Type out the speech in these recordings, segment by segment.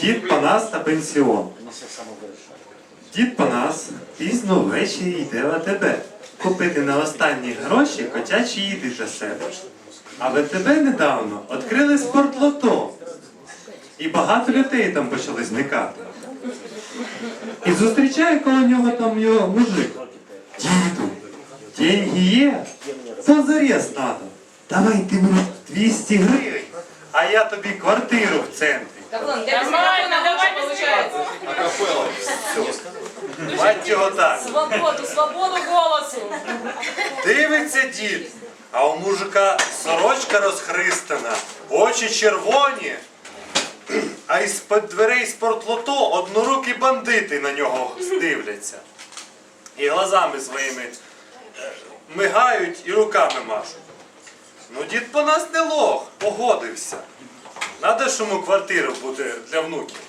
Дід Панас та пенсіон. Дід Панас пізно ввечері йде в АТБ купити на останні гроші котячі їди для себе. А в АТБ недавно відкрили спортлото. І багато людей там почали зникати. І зустрічає коло нього там його мужик. Діду, деньги є? Позарез надо. Давай ти мені 200 гривень, а я тобі квартиру в центрі. Нормально, давай получается. Мать його так. Свободу, свободу голосу. Дивиться дід, а у мужика сорочка розхристана, очі червоні, а із-під дверей спортлото однорукі бандити на нього дивляться. І глазами своїми е, мигають і руками машуть. Ну, дід по нас не лох, погодився. Надо ж йому квартира буде для внуків.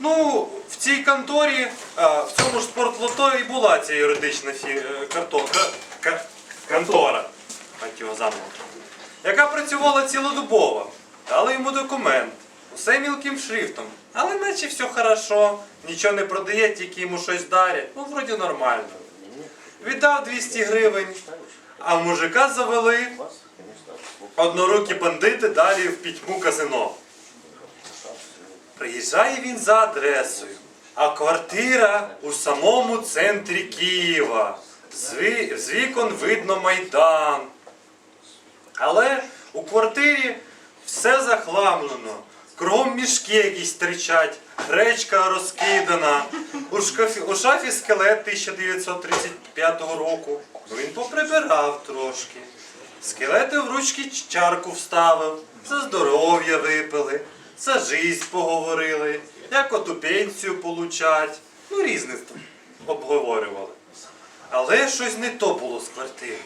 Ну, в цій конторі, а, в цьому ж спортлото і була ця юридична фі... е, контора, так його яка працювала цілодобово. Дали йому документ, усе мілким шрифтом. Але наче все хорошо, нічого не продає, тільки йому щось дарять. Ну, вроді нормально. Віддав 200 гривень, а мужика завели однорукі бандити далі в пітьму казино. Приїжджає він за адресою, а квартира у самому центрі Києва. З, вікон видно майдан. Але у квартирі все захламлено. Кругом мішки якісь тричать, гречка розкидана. У, шкафі, у шафі скелет 1935 року. Ну, Він поприбирав трошки. Скелети в ручки чарку вставив, за здоров'я випили, за жизнь поговорили, як оту пенсію получать. Ну, різне обговорювали. Але щось не то було з квартири.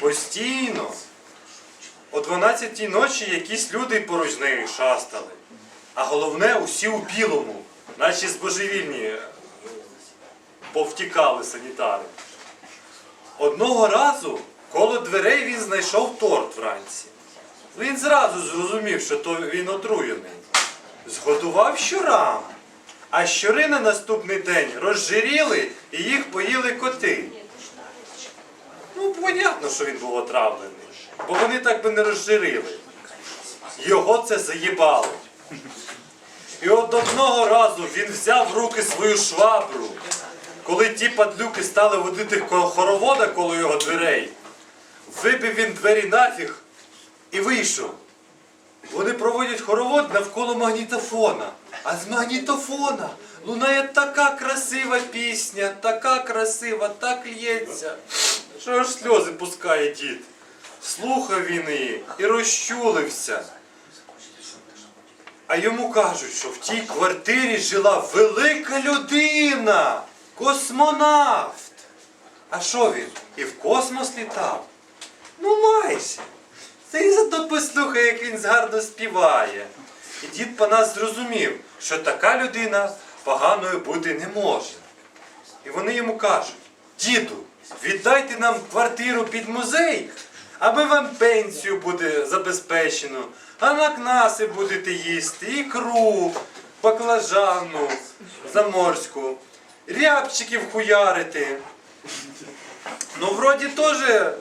Постійно. О 12-й ночі якісь люди поруч нею шастали. А головне, усі у білому, наче збожевільні е, повтікали санітари. Одного разу коло дверей він знайшов торт вранці. Він зразу зрозумів, що то він отруєний. Згодував щурам. А щури на наступний день розжиріли і їх поїли коти. Ну, понятно, що він був отравлений, бо вони так би не розжирили. Його це заїбало. І от одного разу він взяв в руки свою швабру, коли ті падлюки стали водити хоровода коло його дверей, вибив він двері нафіг і вийшов. Вони проводять хоровод навколо магнітофона. А з магнітофона лунає така красива пісня, така красива, так лється, що аж сльози пускає дід. Слухав він її і розчулився. А йому кажуть, що в тій квартирі жила велика людина, космонавт. А що він? І в космос літав? Ну майже. Ти зато послухай, як він гарно співає. І дід Панас зрозумів, що така людина поганою бути не може. І вони йому кажуть, діду, віддайте нам квартиру під музей, аби вам пенсію буде забезпечено, а на кнаси будете їсти, ікру, баклажану, заморську, рябчиків хуярити. Ну, вроді теж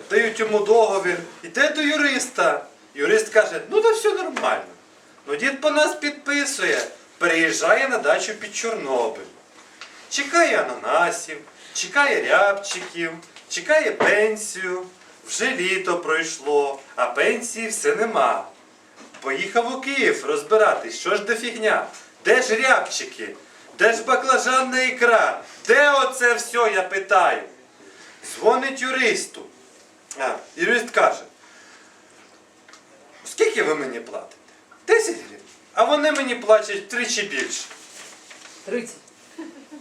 дають йому договір. Іде до юриста. Юрист каже, ну да все нормально. Ну дід по нас підписує, переїжджає на дачу під Чорнобиль. Чекає ананасів, чекає рябчиків, чекає пенсію. Вже літо пройшло, а пенсії все нема. Поїхав у Київ розбиратись, що ж де фігня? Де ж рябчики? Де ж баклажанна ікра? Де оце все, я питаю? Дзвонить юристу. А, юрист каже, скільки ви мені платите? 10 гривень. А вони мені платять втричі більше. 30.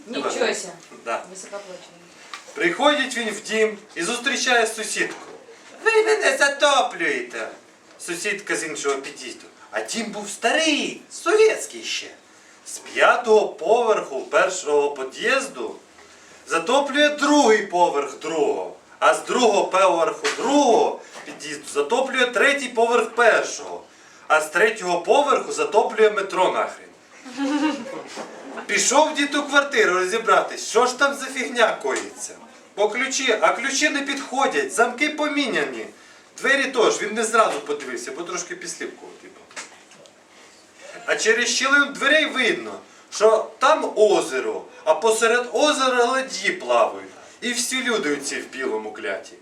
Ничего себе. Да. Высокоплачиваемый. Приходить він в дім і зустрічає сусідку. Ви мене затоплюєте. Сусідка з іншого під'їзду. А дім був старий, совєтський ще. З п'ятого поверху першого під'їзду затоплює другий поверх другого. А з другого поверху другого під'їзду затоплює третій поверх першого. а з третього поверху затоплює метро нахрен. Пішов дід у квартиру розібратись, що ж там за фігня коїться. Бо ключі, а ключі не підходять, замки поміняні. Двері теж, він не зразу подивився, бо трошки підсліпкував. А через щілину дверей видно, що там озеро, а посеред озера ладьї плавають. І всі люди оці в білому кляті.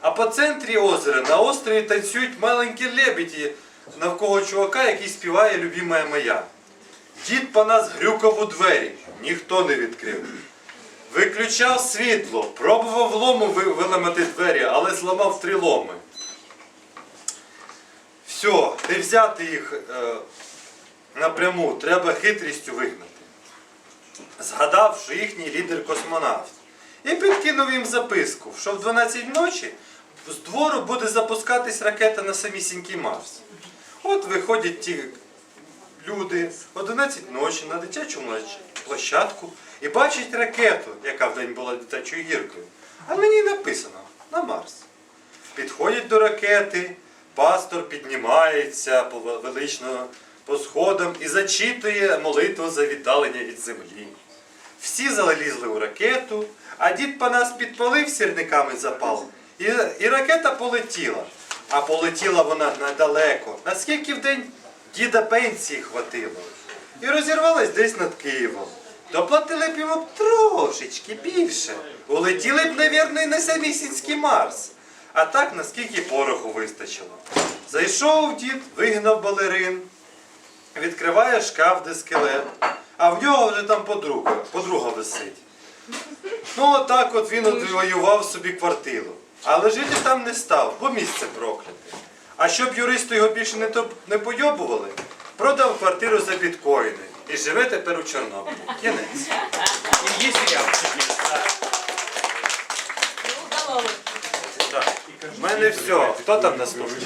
А по центрі озера на острові танцюють маленькі лебеді навколо чувака, який співає Любімая моя. Дід по нас грюкав у двері, ніхто не відкрив. Виключав світло, пробував лому виламати двері, але зламав три ломи. Все, не взяти їх е, напряму, треба хитрістю вигнати. Згадав, що їхній лідер космонавт. І підкинув їм записку, що в 12 ночі з двору буде запускатись ракета на самісінький Марс. От виходять ті люди 11 ночі на дитячу площадку і бачать ракету, яка вдень була дитячою гіркою. А мені написано на Марс. Підходять до ракети, пастор піднімається велично по сходам і зачитує молитву за віддалення від землі. Всі залізли у ракету, а дід по нас підпалив сірниками запал. І, і ракета полетіла. А полетіла вона недалеко. Наскільки в день діда пенсії хватило. І розірвалась десь над Києвом. Доплатили б йому трошечки більше. Улетіли б, навірно, і на самісінський Марс. А так, наскільки пороху вистачило. Зайшов дід, вигнав балерин, відкриває шкаф, де скелет, а в нього вже там подруга, подруга висить. Ну, отак от він відвоював собі квартиру. Але жити там не став, бо місце прокляте. А щоб юристи його більше не, топ- не пойобували, продав квартиру за біткоїни і живе тепер у Чорнобилі. Кінець. І є серіал. Ну. Так. У мене все. Хто там наступний?